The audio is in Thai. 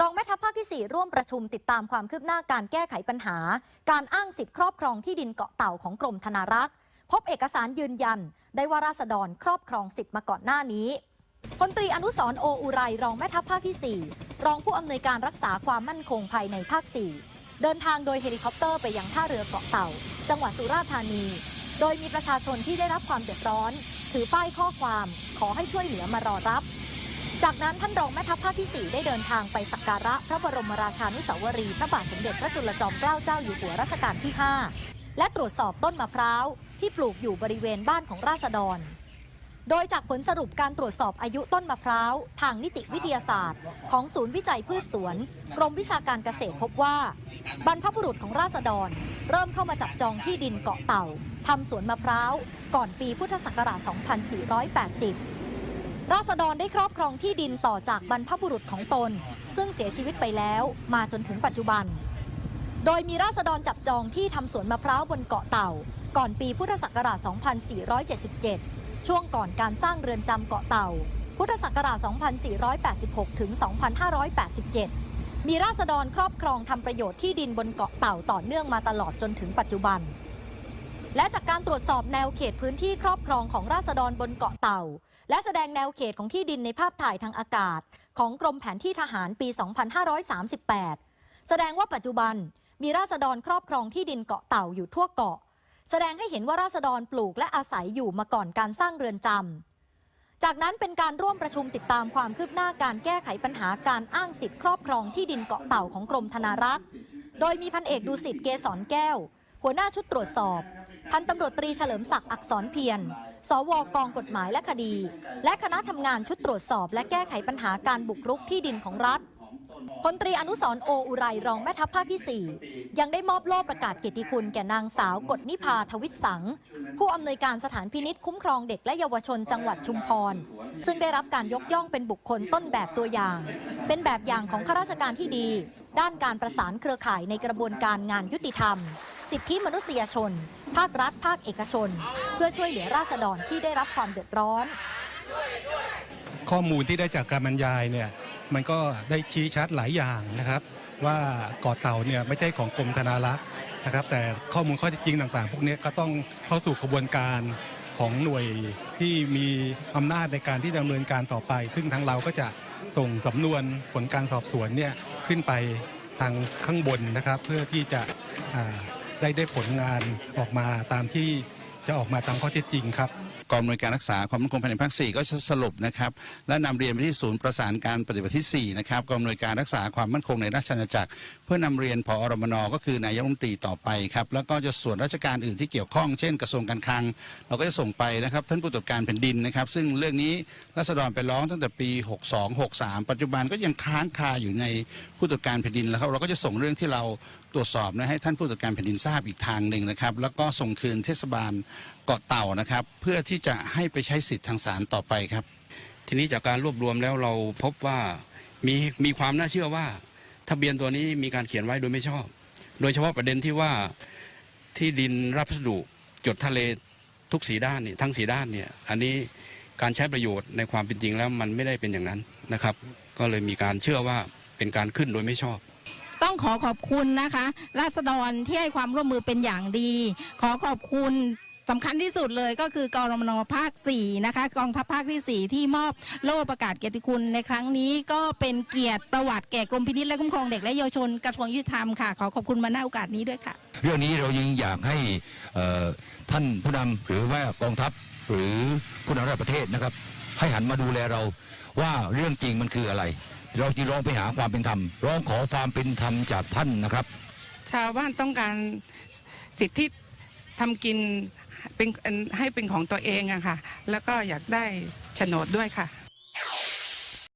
รองแม่ทัพภาคที่ 4 ร่วมประชุมติดตามความคืบหน้าการแก้ไขปัญหา การอ้างสิทธิครอบครองที่ดินเกาะเต่าของกรมธนารักษ์ พบเอกสารยืนยัน ได้ว่าราษฎรครอบครองสิทธิ์มาก่อนหน้านี้พลตรีอนุสรโออุไรรองแม่ทัพภาคที่ 4 รองผู้อำนวยการรักษาความมั่นคงภายในภาค 4 เดินทางโดยเฮลิคอปเตอร์ไปยังท่าเรือเกาะเต่า จังหวัดสุราษฎร์ธานี โดยมีประชาชนที่ได้รับความเดือดร้อน ถือป้ายข้อความขอให้ช่วยเหลือมารอรับ จากนั้นท่านรองแม่ทัพภาคที่ 4 ได้เดินทางไปสักการะพระบรมราชานุสาวรี พระบาทสมเด็จพระจุลจอมเกล้าเจ้าอยู่หัวรัชกาลที่ 5 และตรวจสอบต้นมะพร้าว ที่ปลูกอยู่บริเวณบ้านของราษฎร โดยจากผลสรุปการตรวจสอบอายุต้นมะพร้าว ทางนิติวิทยาศาสตร์ ของศูนย์วิจัยพืชสวน กรมวิชาการเกษตรพบว่า บรรพบุรุษของราษฎร เริ่มเข้ามาจับจองที่ดินเกาะเต่าทำสวนมะพร้าว ก่อนปีพุทธศักราช 2480 ราษฎรได้ครอบครองที่ดินต่อจากบรรพบุรุษของตน ซึ่งเสียชีวิตไปแล้วมาจนถึงปัจจุบัน โดยมีราษฎรจับจองที่ทำสวนมะพร้าวบนเกาะเต่า ก่อนปีพุทธศักราช 2477 ช่วงก่อนการสร้างเรือนจำเกาะเต่า พุทธศักราช 2486 ถึง 2587 มีราษฎรครอบครองทำประโยชน์ที่ดินบนเกาะเต่าต่อเนื่องมาตลอดจนถึงปัจจุบัน และจากการตรวจสอบแนวเขตพื้นที่ครอบครองของราษฎรบนเกาะเต่า และแสดงแนวเขตของที่ดินในภาพถ่ายทางอากาศ ของกรมแผนที่ทหารปี 2538 แสดงว่าปัจจุบันมีราษฎรครอบครองที่ดินเกาะเต่าอยู่ทั่วเกาะ แสดงให้เห็นว่าราษฎรปลูกและอาศัยอยู่มาก่อนการสร้างเรือนจำ จากนั้นเป็นการร่วมประชุมติดตามความคืบหน้าการแก้ไขปัญหาการอ้างสิทธิครอบครองที่ดินเกาะเต่าของกรมธนารักษ์ โดยมีพันเอกดูสิตเกษรแก้ว หัวหน้าชุดตรวจสอบ พันตำรวจตรีเฉลิมศักดิ์อักษรเพียร สวกองกฎหมายและคดี และคณะทำงานชุดตรวจสอบ และแก้ไขปัญหาการบุกรุกที่ดินของรัฐพลตรีอนุสรโออุไรรองแม่ทัพภาคที่ 4 ยังได้มอบโล่ประกาศเกียรติคุณแก่นางสาวกฎนิพาทวิศสัง ผู้อำนวยการสถานพินิษคุ้มครองเด็กและเยาวชนจังหวัดชุมพร ซึ่งได้รับการยกย่องเป็นบุคคลต้นแบบตัวอย่าง เป็นแบบอย่างของข้าราชการที่ดี ด้านการประสานเครือข่ายในกระบวนการงานยุติธรรม สิทธิมนุษยชน ภาครัฐ ภาคเอกชน เพื่อช่วยเหลือราษฎรที่ได้รับความเดือดร้อน ข้อมูลที่ได้จากการบรรยายเนี่ยมันก็ได้ชี้ชัดหลายอย่างนะครับ ว่าเกาะเต่าเนี่ยไม่ใช่ของกรมธนารักษ์นะครับ แต่ข้อมูลข้อเท็จจริงต่างๆ พวกนี้ก็ต้องเข้าสู่กระบวนการของหน่วยที่มีอำนาจในการที่ดำเนินการต่อไป ซึ่งทางเราก็จะส่งสำนวนผลการสอบสวนเนี่ยขึ้นไปทางข้างบนนะครับ เพื่อที่จะ ได้ได้ผลงานออกมาตามที่ จะออกมาตามข้อเท็จจริงครับกองอำนวยการรักษาความมั่นคงภายในภาค 4 ก็จะสรุปนะครับ และนำเรียนไปที่ศูนย์ประสานการปฏิบัติที่ 4 นะครับกองอำนวยการรักษาความมั่นคงในราชอาณาจักร เพื่อนำเรียนพอรมนก็คือนายกรัฐมนตรีต่อไปครับ แล้วก็จะส่วนราชการอื่นที่เกี่ยวข้องเช่นกระทรวงการคลัง เราก็จะส่งไปนะครับ ท่านผู้ตรวจการแผ่นดินนะครับ ซึ่งเรื่องนี้รัษฎรไปร้องตั้งแต่ปี 62 63 ปัจจุบันก็ยังค้างคาอยู่ในผู้ตรวจการแผ่นดินแล้วครับเราก็จะส่งเรื่องที่เราตรวจสอบนะให้ท่านผู้ตรวจการแผ่นดินทราบอีกทางหนึ่งนะครับ แล้วก็ส่งคืนเทศบาลเกาะเต่านะครับ เพื่อที่จะให้ไปใช้สิทธิ์ทางศาลต่อไปครับ ทีนี้จากการรวบรวมแล้วเราพบว่ามีมีความน่าเชื่อว่า ทะเบียนตัวนี้มีการเขียนไว้โดยไม่ชอบ โดยเฉพาะประเด็นที่ว่าที่ดินรับพัสดุจดทะเลทุกสีด้านเนี่ยทั้งสีด้านเนี่ยอันนี้การใช้ประโยชน์ในความเป็นจริงแล้วมันไม่ได้เป็นอย่างนั้นนะครับ ก็เลยมีการเชื่อว่าเป็นการขึ้นโดยไม่ชอบ ต้องขอขอบคุณนะคะ ราษฎรที่ให้ความร่วมมือเป็นอย่างดี ขอขอบคุณ สำคัญที่สุดเลยก็คือกรมนภาค 4 นะคะ กองทัพภาคที่ 4 ที่มอบโล่ประกาศเกียรติคุณในครั้งนี้ก็เป็นเกียรติประวัติแก่กรมพินิจและคุ้มครองเด็กและเยาวชนกระทรวงยุติธรรมค่ะ ขอขอบคุณมาณโอกาสนี้ด้วยค่ะ เรื่องนี้เรายังอยากให้เอ่อท่านผู้นำหรือว่ากองทัพหรือผู้นำระดับประเทศนะครับ ให้หันมาดูแลเราว่าเรื่องจริงมันคืออะไร เราจะร้องไปหาความเป็นธรรม ร้องขอความเป็นธรรมจากท่านนะครับ ชาวบ้านต้องการสิทธิทำกิน เป็นให้เป็นของตัวเองอะค่ะ แล้วก็อยากได้โฉนดด้วยค่ะ